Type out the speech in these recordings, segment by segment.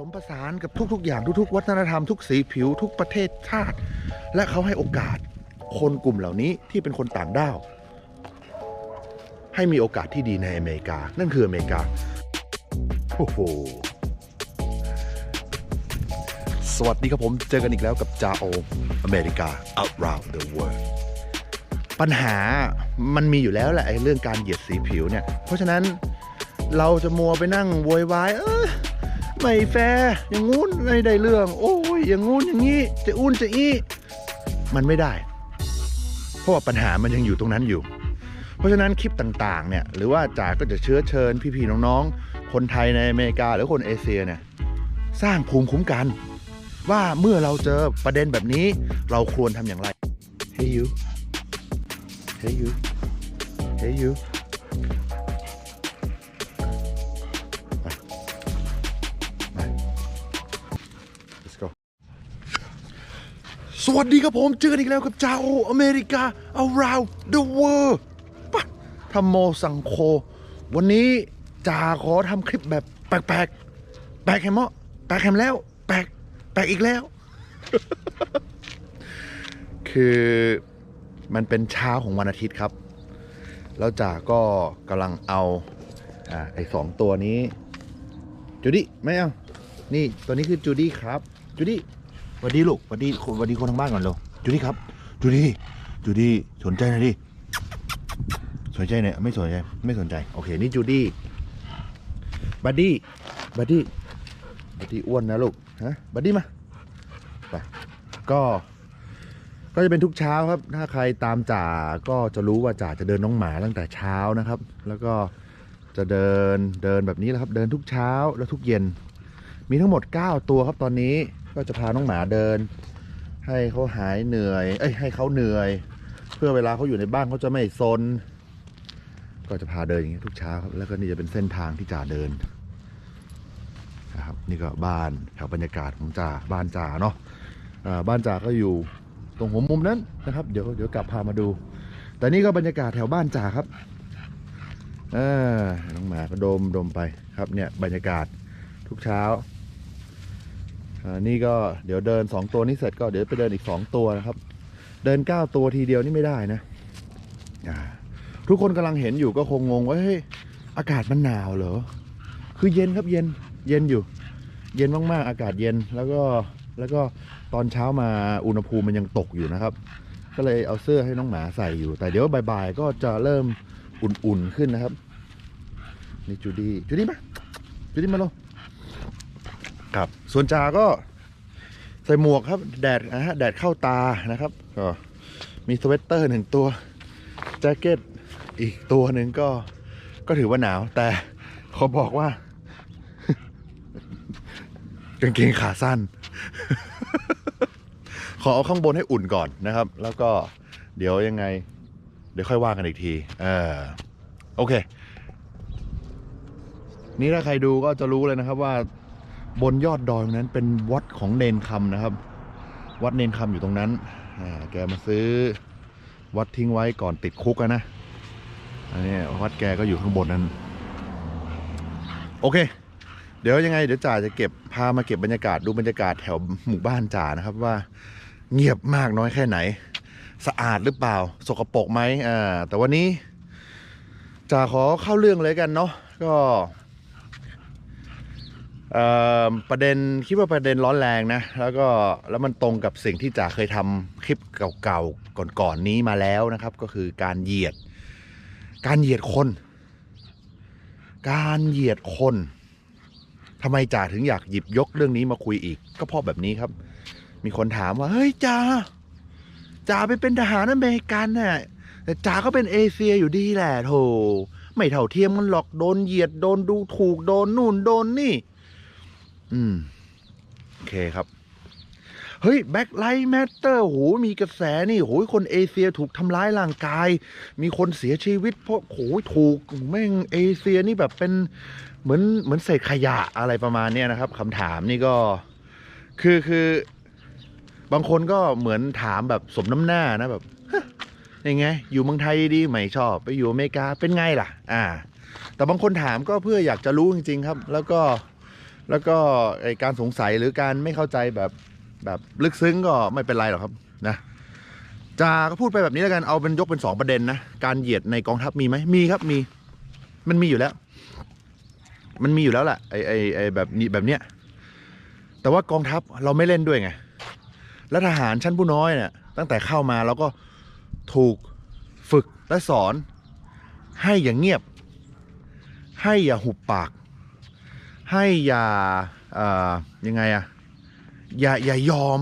สมผสานกับทุกๆ อย่างทุกๆ วัฒนธรรมทุกสีผิวทุกประเทศชาติ และเขาให้โอกาสคนกลุ่มเหล่านี้ที่เป็นคนต่างด้าว ให้มีโอกาสที่ดีในอเมริกา นั่นคืออเมริกาโอ้โหสวัสดีครับผม เจอกันอีกแล้วกับจาโออเมริกา around the world ปัญหามันมีอยู่แล้วแหละไอ้เรื่องการเหยียดสีผิวเนี่ย เพราะฉะนั้นเราจะมัวไปนั่งโวยวายเออ ไม่แฟร์อย่างงู้นไม่ได้เรื่อง โอ้ยอย่างงู้นอย่างนี้จะอุ้นจะอี้มันไม่ได้ เพราะว่าปัญหามันยังอยู่ตรงนั้นอยู่ เพราะฉะนั้นคลิปต่างๆเนี่ยหรือว่าจากก็จะเชื้อเชิญพี่ๆน้องๆ คนไทยในอเมริกาหรือคนเอเชียเนี่ยสร้างภูมิคุ้มกัน ว่าเมื่อเราเจอประเด็นแบบนี้เราควรทำอย่างไร Hey you Hey you Hey you สวัสดีครับผมเจอกันอีกแล้วกับจาออเมริกา around the world ปะทำโมสังโค วันนี้จาขอทำคลิปแบบแปลกๆ แปลกแฮมเมาะแปลกแฮมแล้ว แปลก แปลกอีกแล้ว คือมันเป็นเช้าของวันอาทิตย์ครับ แล้วจ่าก็กำลังเอาอ่าไอ้สองตัวนี้ จูดี้ไม่เอา นี่ตัวนี้คือจูดี้ครับ จูดี้ วัสดีลูกสวัสดีสวัสดีคนทางบ้านก่อนเร็วจูดี้ครับจูดี้จูดี้สนใจหน่อยดิสนใจเนี่ยไม่สนใจไม่สนใจโอเคนี่จูดี้บัดดี้บัดดี้บัดดี้อ้วนนะลูกฮะบัดดี้มาไปก็ก็จะเป็นทุกเช้าครับ ถ้าใครตามจ่าก็จะรู้ว่าจ่าจะเดินน้องหมาตั้งแต่เช้านะครับ แล้วก็จะเดินเดินแบบนี้แหละครับ เดินทุกเช้าและทุกเย็น มีทั้งหมด 9 ตัวครับตอนนี้ก็จะพาน้องหมาเดิน ให้เขาหายเหนื่อย เอ้ยให้เขาเหนื่อย เพื่อเวลาเขาอยู่ในบ้านเขาจะไม่ซน ก็จะพาเดินอย่างนี้ทุกเช้าครับ แล้วก็นี่จะเป็นเส้นทางที่จ่าเดินนะครับนี่ก็บ้านแถวบรรยากาศของจ่าบ้านจ่าเนาะอ่าบ้านจ่าก็อยู่ตรงหัวมุมนั้นนะครับ เดี๋ยวเดี๋ยวกลับพามาดู แต่นี่ก็บรรยากาศแถวบ้านจ่าครับน้องหมาก็ดมดมไปครับเนี่ยบรรยากาศทุกเช้า นี่ก็เดี๋ยวเดินสองตัวนี้เสร็จก็เดี๋ยวไปเดินอีกสองตัวนะครับ เดินเก้าตัวทีเดียวนี่ไม่ได้นะทุกคนกำลังเห็นอยู่ก็คงงงว่าเฮ้ยอากาศมันหนาวเหรอ คือเย็นครับเย็นเย็นอยู่ เย็นมากๆ อากาศเย็นแล้วก็แล้วก็ตอนเช้ามาอุณหภูมิมันยังตกอยู่นะครับ ก็เลยเอาเสื้อให้น้องหมาใส่อยู่ แต่เดี๋ยวบ่ายๆก็จะเริ่มอุ่นๆขึ้นนะครับ นี่จูดี้จูดี้มาจูดี้มาลง ครับ ส่วนจาก็ใส่หมวกครับ แดดนะฮะแดดเข้าตานะครับ ก็มีสเวตเตอร์หนึ่งตัวแจ็คเก็ตอีกตัวหนึ่งก็ก็ถือว่าหนาว แต่เขาบอกว่ากางเกงขาสั้น ขอเอาข้างบนให้อุ่นก่อนนะครับ แล้วก็เดี๋ยวยังไง เดี๋ยวค่อยว่ากันอีกที เออโอเค นี่ถ้าใครดูก็จะรู้เลยนะครับว่า บนยอดดอยตรงนั้นเป็นวัดของเนนคำนะครับ วัดเนนคำอยู่ตรงนั้นแกมาซื้อวัดทิ้งไว้ก่อนติดคุกนะอันนี้วัดแกก็อยู่ข้างบนนั้น โอเค เดี๋ยวยังไง เดี๋ยวจ่าจะเก็บพามาเก็บบรรยากาศดูบรรยากาศแถวหมู่บ้านจ่านะครับว่าเงียบมากน้อยแค่ไหน สะอาดหรือเปล่า สกปรกไหมอ่าแต่วันนี้จ่าขอเข้าเรื่องเลยกันเนาะก็ ประเด็นคิดว่าประเด็นร้อนแรงนะ แล้วก็แล้วมันตรงกับสิ่งที่จ่าเคยทำคลิปเก่าๆก่อนๆนี้มาแล้วนะครับ ก็คือการเหยียด การเหยียดคน การเหยียดคนทำไมจ่าถึงอยากหยิบยกเรื่องนี้มาคุยอีก ก็เพราะแบบนี้ครับ มีคนถามว่าเฮ้ยจ่าจ่าไปเป็นทหารอเมริกันน่ะแต่จ่าก็เป็นเอเชียอยู่ดีแหละโธ่ไม่เท่าเทียมกันหรอกโดนเหยียดโดนดูถูกโดนนู่นโดนนี่ อืม โอเคครับ เฮ้ยแบ็คไลท์แมตเตอร์โหมีกระแสนี่โหคนเอเชียถูกทำร้ายร่างกาย มีคนเสียชีวิตเพราะโหถูกแม่งเอเชียนี่แบบเป็นเหมือนเหมือนเศษขยะอะไรประมาณเนี้ยนะครับคำถามนี่ก็ คือคือบางคนก็เหมือนถามแบบสมน้ำหน้านะแบบยังไง อยู่เมืองไทยดีไม่ชอบ ไปอยู่อเมริกาเป็นไงล่ะ อ่า แต่บางคนถามก็เพื่ออยากจะรู้จริง ๆ ครับ แล้วก็ แล้วก็ไอการสงสัยหรือการไม่เข้าใจแบบแบบลึกซึ้งก็ไม่เป็นไรหรอกครับนะจาก็พูดไปแบบนี้แล้วกันเอาเป็นยกเป็นสองประเด็นนะการเหยียดในกองทัพมีไหมมีครับมี มันมีอยู่แล้ว มันมีอยู่แล้วแหละไอไอไอแบบนี้แบบเนี้ยแต่ว่ากองทัพเราไม่เล่นด้วยไงแล้วทหารชั้นผู้น้อยเนี่ยตั้งแต่เข้ามาเราก็ถูกฝึกและสอน ให้อย่างเงียบ ให้อย่าหุบปาก ให้อย่าเอ่อยังไงอะอย่าอย่ายอม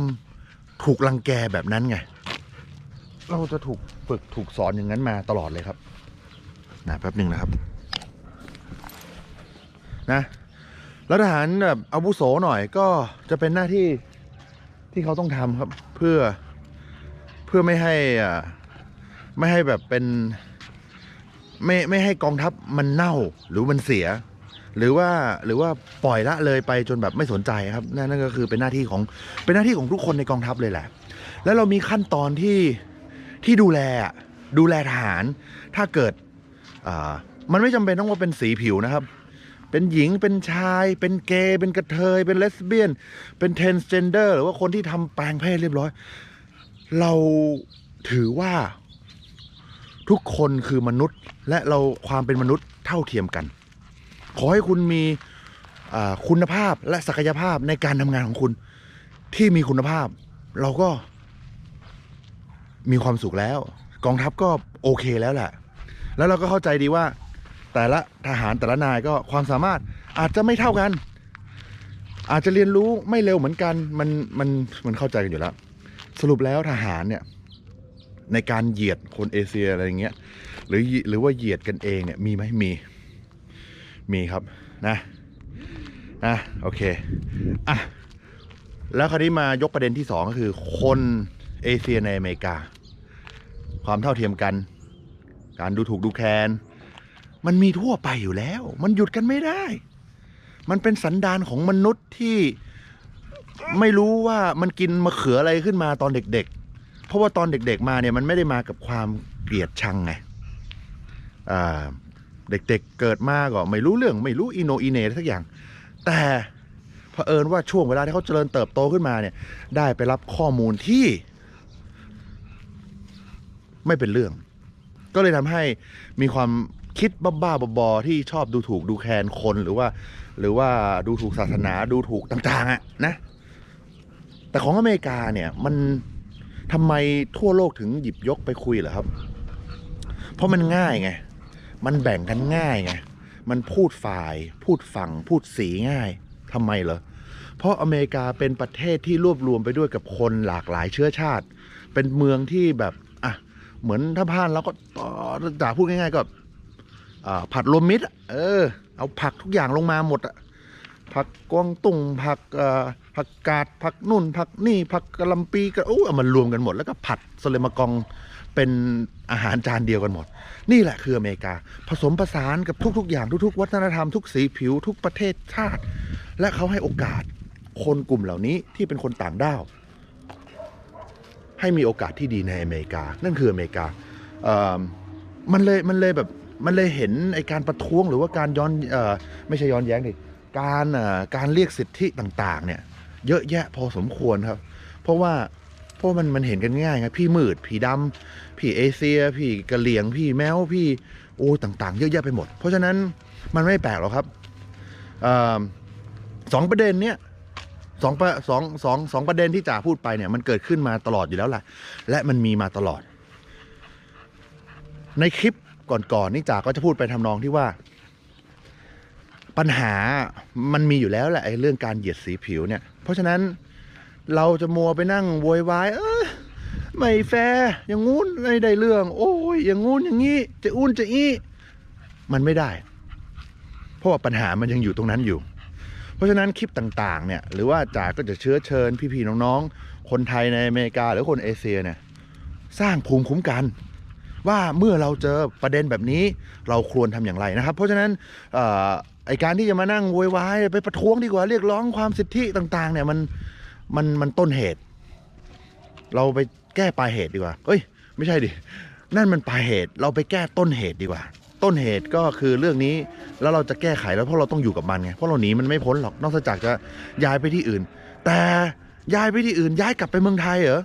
ถูกรังแกแบบนั้นไง เราจะถูกฝึกถูกสอนอย่างนั้นมาตลอดเลยครับนะแป๊บหนึ่งนะครับนะแล้วทหารแบบอาวุโสหน่อยก็จะเป็นหน้าที่ที่เขาต้องทำครับ เพื่อเพื่อไม่ให้อ่าไม่ให้แบบเป็น ไม่ไม่ให้กองทัพมันเน่าหรือมันเสีย หรือว่าหรือว่าปล่อยละเลยไปจนแบบไม่สนใจครับนั่นนั่นก็คือเป็นหน้าที่ของเป็นหน้าที่ของทุกคนในกองทัพเลยแหละ แล้วเรามีขั้นตอนที่ที่ดูแลดูแลทหาร ถ้าเกิดมันไม่จำเป็นต้องว่าเป็นสีผิวนะครับ เป็นหญิงเป็นชาย เป็นเกย์เป็นกระเทย เป็นเลสเบี้ยน เป็นเทนสเจนเดอร์หรือว่าคนที่ทำแปลงเพศเรียบร้อย เราถือว่าทุกคนคือมนุษย์และเราความเป็นมนุษย์เท่าเทียมกัน ขอให้คุณมีคุณภาพและศักยภาพในการทำงานของคุณ ที่มีคุณภาพ เราก็ มีความสุขแล้ว กองทัพก็โอเคแล้วแหละ แล้วเราก็เข้าใจดีว่า แต่ละทหารแต่ละนายก็ความสามารถอาจจะไม่เท่ากัน อาจจะเรียนรู้ไม่เร็วเหมือนกัน มันมันมันเข้าใจกันอยู่แล้ว สรุปแล้วทหารเนี่ยในการเหยียดคนเอเชียอะไรอย่างเงี้ยหรือหรือว่าเหยียดกันเองเนี่ยมีไหมมี มีครับนะนะโอเคอะแล้วคราวนี้มายกประเด็นที่สองก็คือ คนเอเชียในอเมริกา ความเท่าเทียมกัน การดูถูกดูแคลนมันมีทั่วไปอยู่แล้ว มันหยุดกันไม่ได้ มันเป็นสันดานของมนุษย์ที่ไม่รู้ว่ามันกินมะเขืออะไรขึ้นมาตอนเด็ก ๆ เพราะว่าตอนเด็ก ๆ มาเนี่ยมันไม่ได้มากับความเกลียดชังไงอ่า เด็กๆเกิดมาก็ไม่รู้เรื่องไม่รู้อีโนอีเนอะไรสักอย่าง แต่เผอิญว่าช่วงเวลาที่เขาเจริญเติบโตขึ้นมาเนี่ย ได้ไปรับข้อมูลที่ ไม่เป็นเรื่อง ก็เลยทำให้มีความคิดบ้าๆบอๆที่ชอบดูถูกดูแคลนคนหรือว่า หรือว่าดูถูกศาสนาดูถูกต่างๆอะนะ แต่ของอเมริกาเนี่ยมันทำไมทั่วโลกถึงหยิบยกไปคุยเหรอครับ เพราะมันง่ายไง มันแบ่งกันง่ายไงมันพูดฝ่าย พูดฝั่ง พูดสีง่ายทำไมเหรอเพราะอเมริกาเป็นประเทศที่รวบรวมไปด้วยกับคนหลากหลายเชื้อชาติ เป็นเมืองที่แบบอะเหมือนถ้าพานเราก็ต่อจากพูดง่ายๆก็ผัดรวมมิตรเออ เอาผักทุกอย่างลงมาหมดอะผักกวางตุ้งผักผักกาดผักนุ่นผักนี่ผักกะลำปีก็โอ้เอามันรวมกันหมดแล้วก็ผัดสเลมากอง เป็นอาหารจานเดียวกันหมด นี่แหละคืออเมริกา ผสมผสานกับทุก ๆ อย่างทุก ๆ วัฒนธรรมทุกสีผิว ทุกประเทศชาติ และเขาให้โอกาสคนกลุ่มเหล่านี้ที่เป็นคนต่างด้าว ให้มีโอกาสที่ดีในอเมริกา นั่นคืออเมริกามันเลยมันเลยแบบมันเลยเห็นไอการประท้วงหรือว่าการย้อนอไม่ใช่ย้อนแย้งดิการการเรียกสิทธิต่าง ๆ เนี่ย เยอะแยะพอสมควรครับ เพราะว่า ราะมันมันเห็นกันง่ายไงพี่มืดพี่ดำพี่เอเชีย พี่กะเหลี่ยงพี่แมวพี่โอ้ต่างๆ เยอะแยะไปหมด เพราะฉะนั้นมันไม่แปลกหรอกครับอสองประเด็นเนี้ยสองประสองสองสองประเด็นที่จ่าพูดไปเนี่ยมันเกิดขึ้นมาตลอดอยู่แล้วแหละและมันมีมาตลอด ในคลิปก่อนๆนี่จ่าก็จะพูดไปทำนองที่ว่า ปัญหามันมีอยู่แล้วแหละไอ้เรื่องการเหยียดสีผิวเนี่ย เพราะฉะนั้น เราจะมัวไปนั่งโวยวายเออไม่แฟร์อย่างงู้นไม่ได้เรื่อง โอ้ยอย่างงู้นอย่างงี้ จะอุ้นจะอี้มันไม่ได้ เพราะว่าปัญหามันยังอยู่ตรงนั้นอยู่ เพราะฉะนั้นคลิปต่างๆ เนี่ย หรือว่าจ่าก็จะเชื้อเชิญพี่ๆน้องๆ คนไทยในอเมริกาหรือคนเอเชียเนี่ย สร้างภูมิคุ้มกัน ว่าเมื่อเราเจอประเด็นแบบนี้เราควรทำอย่างไรนะครับ เพราะฉะนั้นไอการที่จะมานั่งโวยวายไปประท้วงดีกว่าเรียกร้องความสิทธิต่าง ๆ เนี่ยมัน มันมันต้นเหตุ เราไปแก้ปลายเหตุดีกว่า เอ้ย ไม่ใช่ดิ นั่นมันปลายเหตุ เราไปแก้ต้นเหตุดีกว่า ต้นเหตุก็คือเรื่องนี้ แล้วเราจะแก้ไขแล้วเพราะเราต้องอยู่กับมันไง เพราะเราหนีมันไม่พ้นหรอก นอกจากจะย้ายไปที่อื่น แต่ย้ายไปที่อื่น ย้ายกลับไปเมืองไทยเหรอ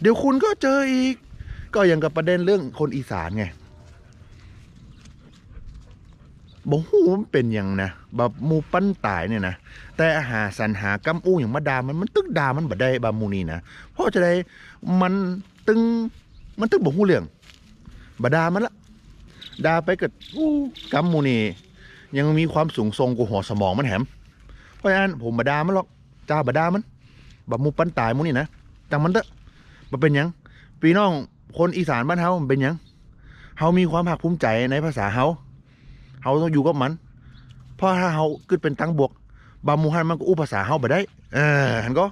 เดี๋ยวคุณก็เจออีก ก็อย่างกับประเด็นเรื่องคนอีสานไง บอกหูมันเป็นอย่างนะแบบมูปั้นตายเนี่ยนะแต่อาหารสันหากำอู้อย่างมาดามันมันตึกดามันบ่ได้บามูนีนะเพราะจะได้มันตึงมันตึงบอกหูเรื่องบดามันละดาไปกับอู้กัมมูนี่ยังมีความสูงทรงกูหัวสมองมันแหมเพราะฉะนั้นผมบดามันหรอกจ้าบดามันบัมูปั้นตายมูนี่นะจังมันเถอะมันเป็นยังพี่น้องคนอีสานบ้านเฮามันเป็นยังเฮามีความภาคภูมิใจในภาษาเฮา เฮาต้องอยู่กับมัน เพราะถ้าเฮาเกิดเป็นตังบวก บามูฮันมันก็อู้ภาษาเฮาบ่ได้ เออเห็นก็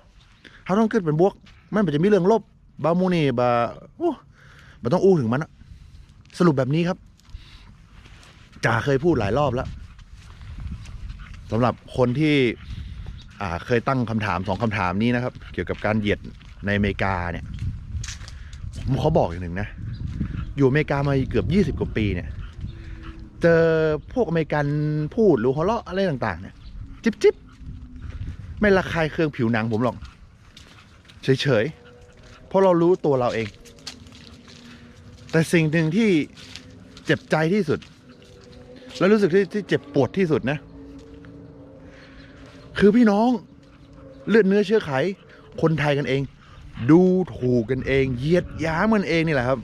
เฮาต้องเกิดเป็นบวก มันจะมีเรื่องลบ บามูนี่บาโอ้บ่ต้องอู้ถึงมันอะสรุปแบบนี้ครับจ่าเคยพูดหลายรอบแล้วสำหรับคนที่อ่าเคยตั้งคำถามสองคำถามนี้นะครับ เกี่ยวกับการเหยียดในอเมริกาเนี่ยผมขอบอกอย่างหนึ่งนะ อยู่อเมริกามาเกือบยี่สิบกว่าปีเนี่ย เจอพวกอเมริกันพูดหรือหัวเราะอะไรต่าง ๆ เนี่ย จิบจิบไม่ระคายเคืองผิวหนังผมหรอก เฉยๆ เพราะเรารู้ตัวเราเอง แต่สิ่งหนึ่งที่เจ็บใจที่สุด แล้วรู้สึกที่ที่เจ็บปวดที่สุดนะ คือพี่น้องเลือดเนื้อเชื้อไข คนไทยกันเอง ดูถูกกันเองเหยียดหยามกันเองนี่แหละครับ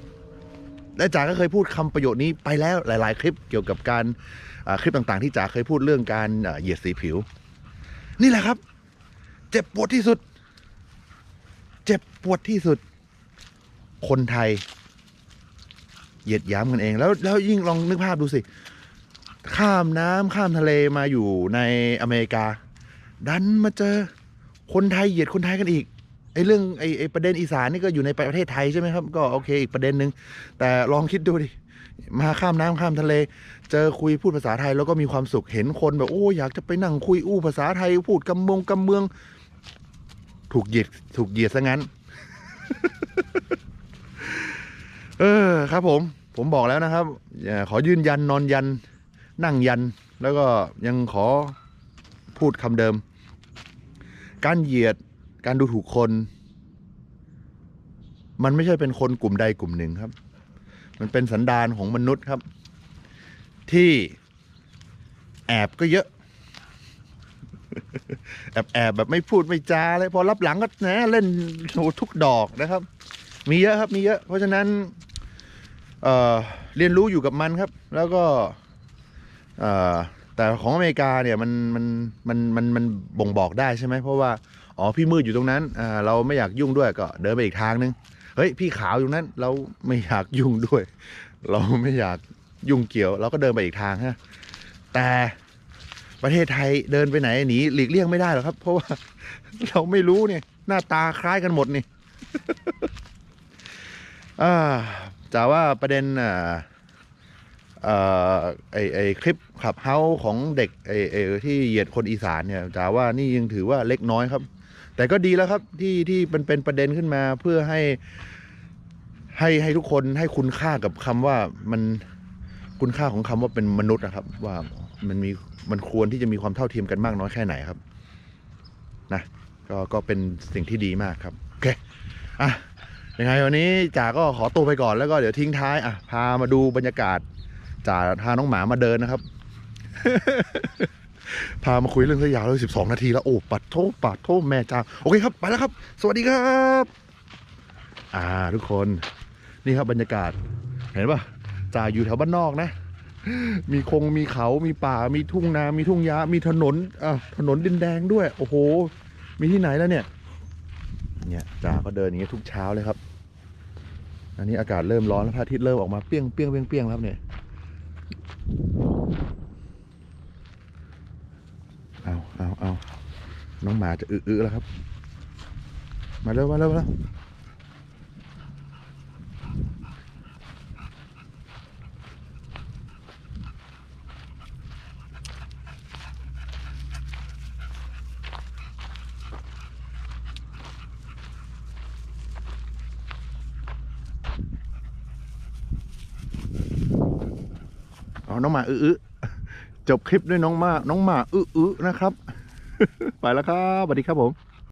และจ๋าก็เคยพูดคำประโยชน์นี้ไปแล้วหลาย ๆ คลิปเกี่ยวกับการคลิปต่างๆ ที่จ๋าเคยพูดเรื่องการเหยียดสีผิว นี่แหละครับ เจ็บปวดที่สุด เจ็บปวดที่สุด คนไทย เหยียดยามกันเอง แล้วแล้วยิ่งลองนึกภาพดูสิ ข้ามน้ำข้ามทะเลมาอยู่ในอเมริกา ดันมาเจอคนไทยเหยียดคนไทยกันอีก ไอ้เรื่องไอ้ไอ้ประเด็นอีสานนี่ก็อยู่ในประเทศไทยใช่ไหมครับ ก็โอเคอีกประเด็นหนึ่งแต่ลองคิดดูดิมาข้ามน้ำข้ามทะเล เจอคุยพูดภาษาไทยแล้วก็มีความสุขเห็นคนแบบโอ้อยากจะไปนั่งคุยอู้ภาษาไทยพูดกำมงกำเมือง ถูกเหยียดถูกเหยียดซะงั้น เออครับผม ผมบอกแล้วนะครับอขอยืนยันนอนยัน นั่งยัน แล้วก็ยังขอพูดคำเดิม การเหยียด การดูถูกคน มันไม่ใช่เป็นคนกลุ่มใดกลุ่มหนึ่งครับ มันเป็นสันดานของมนุษย์ครับ ที่แอบก็เยอะ แอบแอบแบบไม่พูดไม่จาเลยพอรับหลังก็นะเล่นโอ้ทุกดอกนะครับ มีเยอะครับมีเยอะ เพราะฉะนั้นเเรียนรู้อยู่กับมันครับ แล้วก็แต่ของอเมริกาเนี่ยมันมันมันมันมันบ่งบอกได้ใช่ไหมเพราะว่า อ๋อพี่มืดอยู่ตรงนั้นอ่าเราไม่อยากยุ่งด้วยก็เดินไปอีกทางนึงเฮ้ยพี่ขาวอยู่นั้น เราไม่อยากยุ่งด้วย เราไม่อยากยุ่งเกี่ยว เราก็เดินไปอีกทางฮะแต่ประเทศไทยเดินไปไหนหนีหลีกเลี่ยงไม่ได้หรอกครับ เพราะว่าเราไม่รู้เนี่ย หน้าตาคล้ายกันหมดนี่อ่าว่าประเด็นอ่าเออไอไอคลิปขับเฮาของเด็กไอไอที่เหยียดคนอีสานเนี่ยจะว่านี่ยังถือว่าเล็กน้อยครับ แต่ก็ดีแล้วครับที่ที่มันเป็นประเด็นขึ้นมาเพื่อให้ให้ให้ทุกคนให้คุณค่ากับคำว่ามันคุณค่าของคำว่าเป็นมนุษย์นะครับ ว่ามันมีมันควรที่จะมีความเท่าเทียมกันมากน้อยแค่ไหนครับนะก็ก็เป็นสิ่งที่ดีมากครับโอเคอะยังไงวันนี้จ่าก็ขอตัวไปก่อนแล้วก็เดี๋ยวทิ้งท้ายอะพามาดูบรรยากาศจ่าพาน้องหมามาเดินนะครับ พามาคุยเรื่องสยาวเลยสิบสองนาทีแล้ว โอ้ปัดโทษปัดโทษแม่จ้าโอเคครับ ไปแล้วครับ สวัสดีครับ อ่าทุกคนนี่ครับบรรยากาศ เห็นปะจ่าอยู่แถวบ้านนอกนะ มีคงมีเขามีป่ามีทุ่งนา มีทุ่งยามีถนนอะถนนดินแดงด้วย โอ้โห มีที่ไหนแล้วเนี่ย เนี่ยจ่าก็เดินอย่างเงี้ยทุกเช้าเลยครับ อันนี้อากาศเริ่มร้อนแล้วพระอาทิตย์เริ่มออกมาเปรี้ยงเปรี้ยงเปี้ยงเปี้ยงแล้วเนี่ย น้องหมาจะอื้อๆแล้วครับ มาเร็วมาเร็วแล้วน้องหมาอื้อจบคลิปด้วยน้องมาน้องหมาอื้อนะครับ ไปแล้วครับสวัสดีครับผม